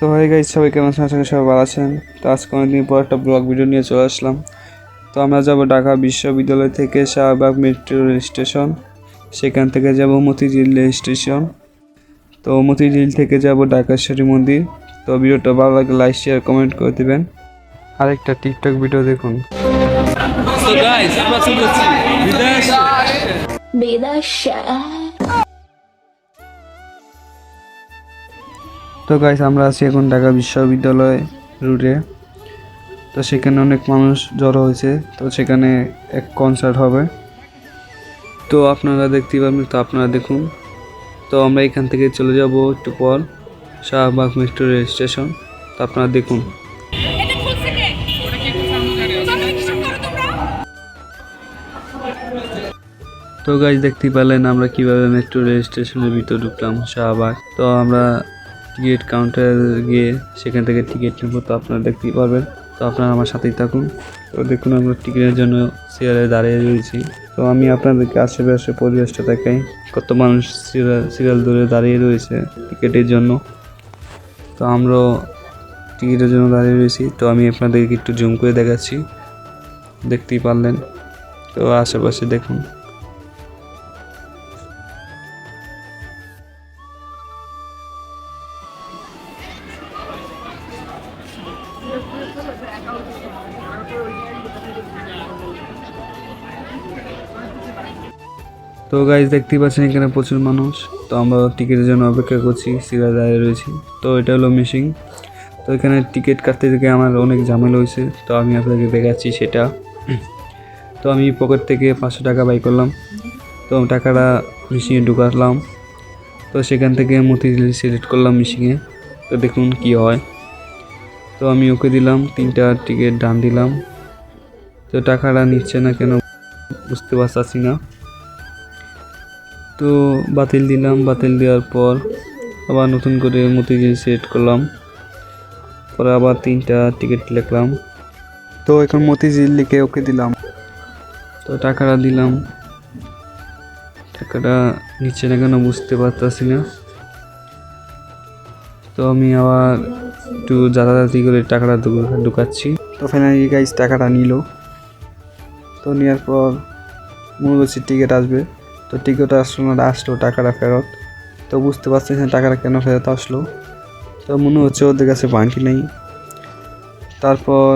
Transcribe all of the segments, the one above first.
তো হয়ে গেছে সবাই কেমন আছেন? সবাই ভালো আছেন। তো আজকে অনেকদিন পর একটা ব্লগ ভিডিও নিয়ে চলে আসলাম। তো আমরা যাব ঢাকা বিশ্ববিদ্যালয় থেকে শাহবাগ মেট্রো রেল স্টেশন সেখান থেকে যাব মতিঝিল রেল স্টেশন তো মতিঝিল থেকে যাব ঢাকেশ্বরী মন্দির। তো ভিডিওটা ভালো লাগলে লাইক শেয়ার কমেন্ট করে দেবেন। আরেকটা টিকটক ভিডিও দেখুন। বিদেশ তো গাইস আমরা আছি এখন ঢাকা বিশ্ববিদ্যালয় রুটে তো সেখানে অনেক মানুষ জড়ো হয়েছে তো সেখানে এক কনসার্ট হবে। তো আপনারা দেখতে পাবেন তো আপনারা দেখুন। তো আমরা এখান থেকে চলে যাব একটু পর শাহবাগ মেট্রো রেল স্টেশন তো আপনারা দেখুন। তো গাইজ দেখতে পেলেন আমরা কীভাবে মেট্রো রেল স্টেশনের ভিতর ঢুকলাম শাহবাগ তো আমরা টিকিট কাউন্টার গিয়ে সেখান থেকে টিকিট নেব, তো আপনারা দেখতেই পারবেন। তো আপনারা আমার সাথেই থাকুন। তো দেখুন আমরা টিকিটের জন্য সিরিয়ালে দাঁড়িয়ে রয়েছি। তো আমি আপনাদেরকে আশেপাশে পরিবেশটা দেখাই। কত মানুষ সিরিয়াল সিরিয়াল ধরে দাঁড়িয়ে রয়েছে টিকিটের জন্য। তো আমরাও টিকিটের জন্য দাঁড়িয়ে রয়েছি। তো আমি আপনাদেরকে একটু জুম করে দেখাচ্ছি। দেখতেই পারলেন। তো আশেপাশে দেখুন। তো গাইজ দেখতেই পাচ্ছেন এখানে প্রচুর মানুষ। তো আমরা টিকিটের জন্য অপেক্ষা করছি, সিরা দাঁড়িয়ে রয়েছি। তো এটা হলো মিশিং তো এখানে টিকিট কাটতে থেকে আমার অনেক ঝামেলা হয়েছে। তো আমি আপনাকে দেখাচ্ছি সেটা। তো আমি পকেট থেকে পাঁচশো টাকা বাই করলাম। তো টাকাটা মিশিংয়ে ঢুকালাম। তো সেখান থেকে মতিঝিল সিলেক্ট করলাম মিশিংয়ে তো দেখুন কি হয়। তো আমি ওকে দিলাম, তিনটা টিকিট ডান দিলাম। তো টাকাটা নিচ্ছে না কেন? বুঝতে পারছি না। তো বাতিল দিলাম বাতিল দেওয়ার পর আবার নতুন করে মতিঝিল সিলেক্ট করলাম। পরে আবার তিনটা টিকিট লিখলাম। তো এখন মতিঝিল লিখে ওকে দিলাম। তো টাকাটা দিলাম। টাকাটা নিচ্ছে না কেন বুঝতে পারতাছি না। তো আমি আবার একটু জাতাজাতি করে টাকাটা ঢুকাচ্ছি। তো ফাইনালি গাইজ টাকাটা নিল। তো নেওয়ার পর মনে করছি টিকিট আসবে। তো টিকিট আসলো না, আসলো, টাকাটা ফেরত। তো বুঝতে পারছি না টাকাটা কেন ফেরত আসলো। তো মনে হচ্ছে ওদের কাছে বাকি নেই। তারপর,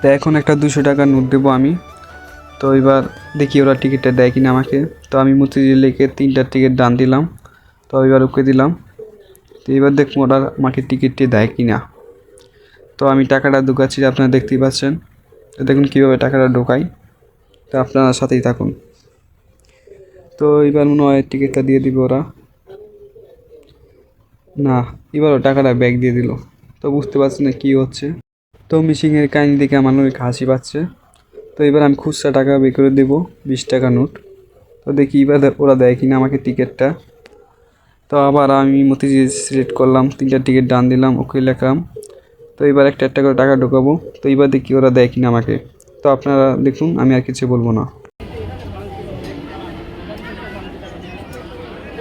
তো এখন একটা দুশো টাকার নোট দেবো আমি। তো এবার দেখি ওরা টিকিটটা দেয় কিনা আমাকে। তো আমি মতিঝিল লেকে তিনটা টিকিট ডান দিলাম। তো এবার ওকে দিলাম। তো এবার দেখব ওরা আমাকে টিকিটটি দেয় কিনা। তো আমি টাকাটা ঢুকাচ্ছি, আপনারা দেখতেই পাচ্ছেন। তো দেখুন কীভাবে টাকাটা ঢোকাই তো আপনারা সাথেই থাকুন। তো এবার মনে হয় টিকিটটা দিয়ে দিবে ওরা। না এবারও টাকাটা ব্যাগ দিয়ে দিল। তো বুঝতে পারছি না কী হচ্ছে। তো মিশিংয়ের কাহিনি দেখে আমার অনেক হাসি পাচ্ছে। তো এবার আমি খুচরা টাকা বের করে দেবো, বিশ টাকা নোট। তো দেখি এবার ওরা দেয় কিনা আমাকে টিকিটটা তো আবার আমি মতিঝিল সিলেক্ট করলাম, তিনটা টিকিট ডান দিলাম ওকে লেখলাম তো এবার একটা একটা করে টাকা ঢোকাবো। তো এবার দেখি ওরা দেয় কিনা আমাকে। তো আপনারা দেখুন, আমি আর কিছু বলব না।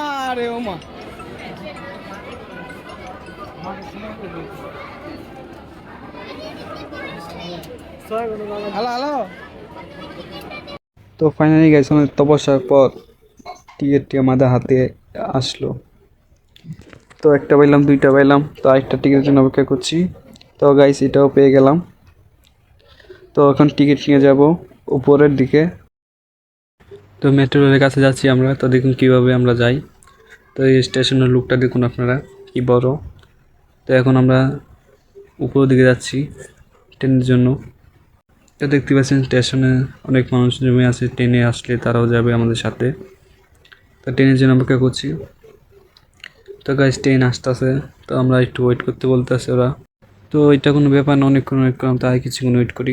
আরে ওমা হ্যালো হ্যালো। তো ফাইনালি গেছে অনেক তপস্যার পর টিকিটটি আমাদের হাতে আসলো। তো একটা পাইলাম দুইটা পাইলাম। তো আরেকটা টিকিটের জন্য অপেক্ষা করছি। তো গাইস এটাও পেয়ে গেলাম। তো এখন টিকিট নিয়ে যাব উপরের দিকে। তো মেট্রো রেলের কাছে যাচ্ছি আমরা, তো দেখুন কীভাবে আমরা যাই। তো এই স্টেশনের লুকটা দেখুন আপনারা, কি বড়। তো এখন আমরা উপরের দিকে যাচ্ছি ট্রেনের জন্য। তো দেখতে পাচ্ছেন স্টেশনে অনেক মানুষ জমে আছে ট্রেনে আসলে তারাও যাবে আমাদের সাথে। তো ট্রেনের জন্য অপেক্ষা করছি। তো গাইজ ট্রেন আসতেছে, তো আমরা একটু ওয়েট করতে বলতেছে ওরা। তো এটা কোনো ব্যাপার না, অনেকক্ষণ করলাম তাই কিছুক্ষণ ওয়েট করি।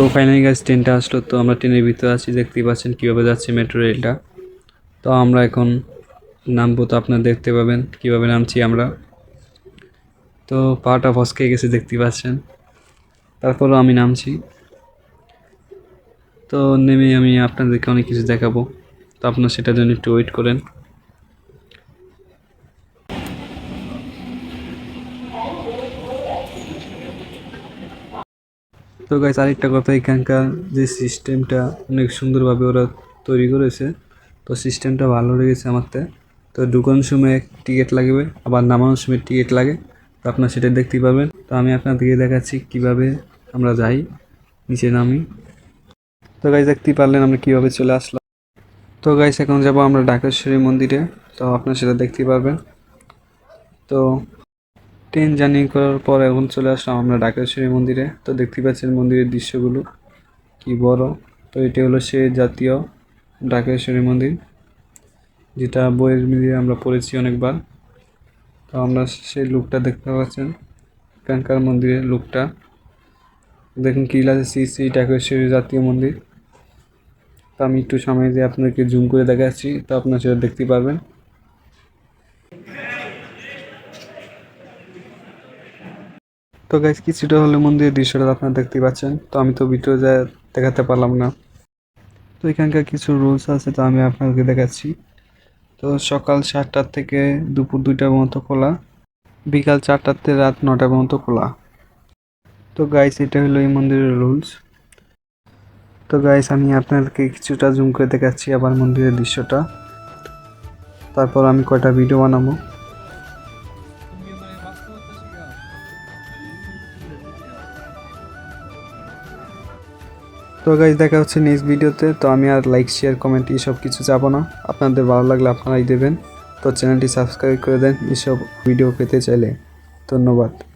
তো ফাইনালি গাইজ ট্রেনটা আসলো, তো আমরা ট্রেনের ভিতরে আছি, দেখতেই পাচ্ছেন কীভাবে যাচ্ছে মেট্রো রেলটা তো আমরা এখন নামবো, তো আপনারা দেখতে পাবেন কীভাবে নামছি আমরা। তো পাটা ফসকে গেছে দেখতে পাচ্ছেন। তারপরও আমি নামছি। তো নেমে আমি আপনাদেরকে অনেক কিছু দেখাবো। তো আপনার সেটার জন্য একটু ওয়েট করেন। তো গাইস আরেকটা কথা, এখানকার যে সিস্টেমটা অনেক সুন্দরভাবে ওরা তৈরি করেছে। তো সিস্টেমটা ভালো লেগেছে আমারতে তো। ঢুকানোর সময় টিকিট লাগবে, আবার নামানোর সময় টিকিট লাগে। তো আপনারা সেটা দেখতেই পাবেন তো আমি আপনাদেরকে দেখাচ্ছি কীভাবে আমরা যাই, নিচে নামি। তো গাইজ দেখতেই পারলেন আমরা কীভাবে চলে আসলাম। তো গাইস এখন যাব আমরা ঢাকেশ্বরী মন্দিরে। তো আপনারা সেটা দেখতেই পাবেন তো ট্রেন জার্নি করার পর এখন চলে আসলাম আমরা ডাকেশ্বরী মন্দিরে। তো দেখতে পাচ্ছেন মন্দিরের দৃশ্যগুলো কি বড়। তো এটি হলো সে জাতীয় ডাকেশ্বরী মন্দির, যেটা বইয়ের মিলিয়ে আমরা পড়েছি অনেকবার। তো আমরা সেই লুকটা দেখতে পাচ্ছেন, এখানকার মন্দিরের লুকটা। দেখুন কি লাগে শ্রী শ্রী ডাকেশ্বরী জাতীয় মন্দির। তো আমি একটু সময় দিয়ে আপনাকে জুম করে দেখাচ্ছি, তো আপনার সেটা দেখতে পারবেন। তো গাইজ কিছুটা হলে মন্দিরের দৃশ্যটা আপনারা দেখতে পাচ্ছেন। তো আমি তো ভিডিও যা দেখাতে পারলাম না। তো এখানকার কিছু রুলস আছে, তো আমি আপনাকে দেখাচ্ছি। তো সকাল সাতটার থেকে দুপুর দুইটার মতো খোলা। বিকাল চারটার থেকে রাত নটার মতো খোলা। তো গাইস এটা হলো এই মন্দিরের রুলস তো গাইস আমি আপনাদেরকে কিছুটা জুম করে দেখাচ্ছি আবার মন্দিরের দৃশ্যটা। তারপর আমি কয়টা ভিডিও বানাবো। তো গাইজ দেখা হচ্ছে নেক্সট ভিডিওতে তো আমি আর লাইক শেয়ার কমেন্ট এইসব কিছু যাব না। আপনাদের ভালো লাগলে আপনারাই দেবেন। তো চ্যানেলটি সাবস্ক্রাইব করে দেন। এইসব ভিডিও পেতে চাইলে। ধন্যবাদ।